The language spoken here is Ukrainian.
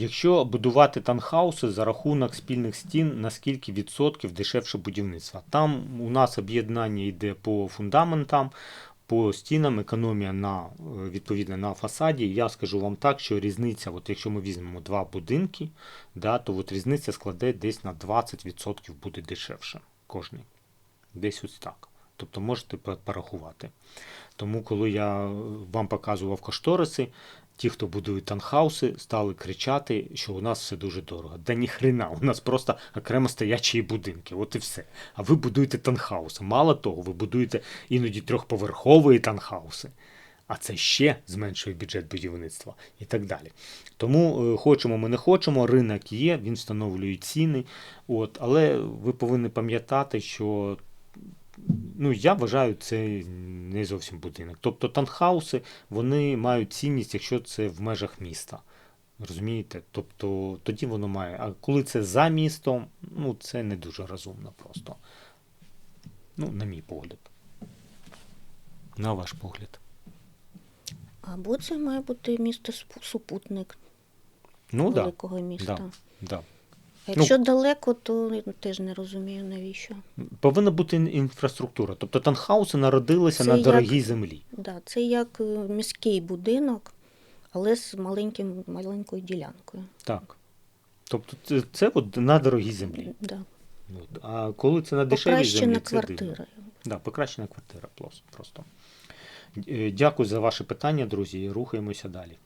Якщо будувати танхауси за рахунок спільних стін, на скільки відсотків дешевше будівництва? Там у нас об'єднання йде по фундаментам, по стінам, економія на е, відповідно на фасаді. Я скажу вам так, що різниця, от якщо ми візьмемо два будинки, да, то от різниця складе десь на 20% буде дешевше кожний. Десь ось так. Тобто можете порахувати. Тому, коли я е, вам показував кошториси, ті, хто будують танхауси, стали кричати, що у нас все дуже дорого. Да ніхрена, у нас просто окремо стоячі будинки, от і все. А ви будуєте танхауси. Мало того, ви будуєте іноді трьохповерхові танхауси. А це ще зменшує бюджет будівництва і так далі. Тому е, хочемо ми не хочемо, ринок є, він встановлює ціни. От, але ви повинні пам'ятати, що ну, я вважаю, це не зовсім будинок. Тобто танхауси вони мають цінність, якщо це в межах міста. Розумієте? Тобто тоді воно має. А коли це за містом, ну це не дуже розумно просто. Ну, на мій погляд. На ваш погляд. Або це має бути місто супутник Ну так. Да, великого міста. да, да. А якщо далеко, то теж не розумію навіщо. Повинна бути інфраструктура. Тобто танхауси народилися Це на як- дорогій землі. Да, це як е, міський будинок, але з маленьким, маленькою ділянкою. Так. Тобто це, це от на дорогій землі. Да. От. А коли це на дешевій Покращена землі, це дивно. квартира. Да, покращена квартира просто. Е, Дякую за ваше питання, друзі. Рухаємося далі.